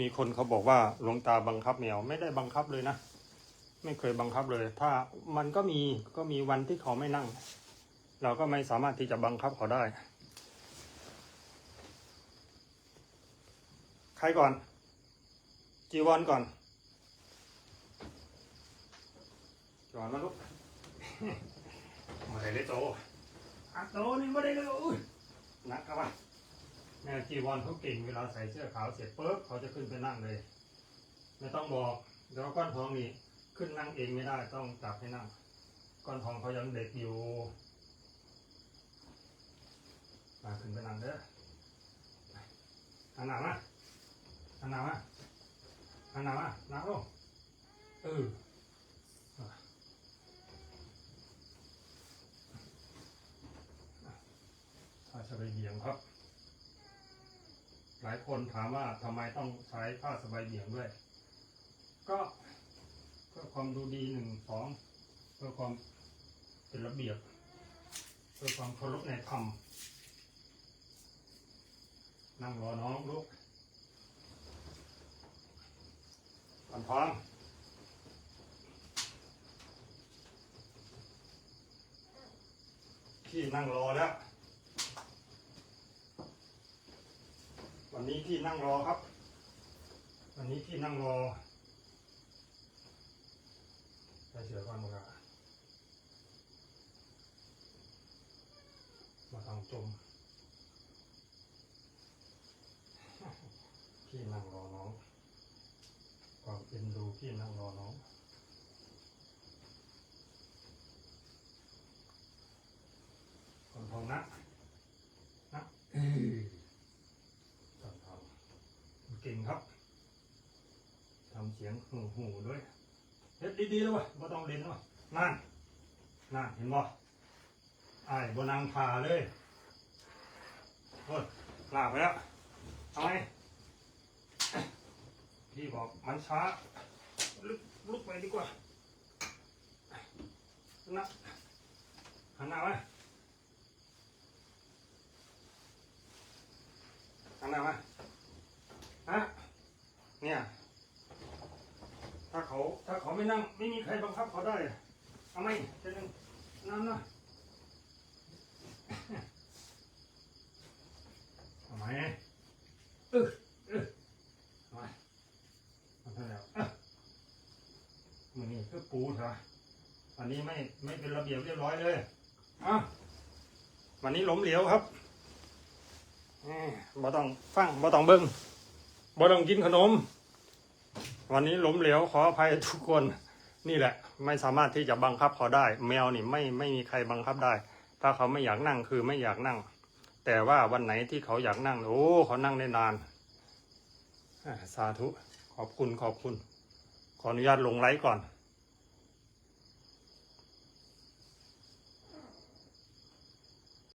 มีคนเขาบอกว่าหลวงตาบังคับแมวไม่ได้บังคับเลยนะ ไม่เคยบังคับเลย ถ้ามันก็มีก็มีวันที่เขาไม่นั่ง เราก็ไม่สามารถที่จะบังคับเขาได้ ใครก่อน จีวรก่อนจีวรมาลูกมาได้เลยโตอะโตนี่ไม่ได้เลยอุ้ยหนักครับวะแม่ จีวรเขาเก่งเวลาใส่เสื้อขาวเสร็จปุ๊บเขาจะขึ้นไปนั่งเลย ไม่ต้องบอกเดี๋ยวก้อนทองนี่ขึ้นนั่งเองไม่ได้ต้องจับให้นั่ง ก้อนทองเขายังเด็กอยู่มาขึ้นไปนั่งเด้อหันหน้ามาหันหน้ามาหันหน้ามานั่งลงเออผ้าสบายเบี่ยงครับ ลายคนถามว่าทำไมต้องใช้ผ้าสบายเบี่ยงด้วย ก็เพื่อความดูดีหนึ่งสองเพื่อความเป็นระเบียบ เพื่อความเคารพในธรรมนั่งรอน้องลูกก่อนพร้อมพี่นั่งรอแล้ว วันนี้พี่นั่งรอครับ วันนี้พี่นั่งรอใส่เสือก่อนมึงอะมาทางจมพี่นั่งรอน้องความเป็นดูพี่นั่งรอน้อง คนทองนะนะเอ้ยคนทองเก่ง ครับทำเสียงหูหูด้วยเฮ็ดดีๆแล้ววะบ่ต้องเล่นแล้ววะนั่นนั่นเห็นบ่ไอ้ายบนางพาเลยโอ้ยลาไปแล้วเอาไงพี่บอกมันช้าลุกลุกไปดีกว่านะหันหน้ามาหันหน้ามาฮะเนี่ย ถ้าเขาถ้าเขาไม่นั่ง ไม่มีใครบังคับเขาได้เอาไหมเจะนึงนั่นนะเอาไหมเออเออเอาไหมเอาเท่าแล้วเออมือนี่คือปูเถอะอันนี้ไม่ไม่เป็นระเบียบเรียบร้อยเลยอะวันนี้ล้มเหลวครับแหมบ่ต้องฟังบ่ต้องเบิ้งบ่ต้องกินขนม วันนี้ล้มเหลวขออภัยทุกคนนี่แหละ ไม่สามารถที่จะบังคับเขาได้ แมวนี่ไม่ไม่มีใครบังคับได้ ถ้าเขาไม่อยากนั่งคือไม่อยากนั่ง แต่ว่าวันไหนที่เขาอยากนั่งโอ้เขานั่งได้นานสาธุขอบคุณขอบคุณ ขออนุญาตลงไลฟ์ก่อน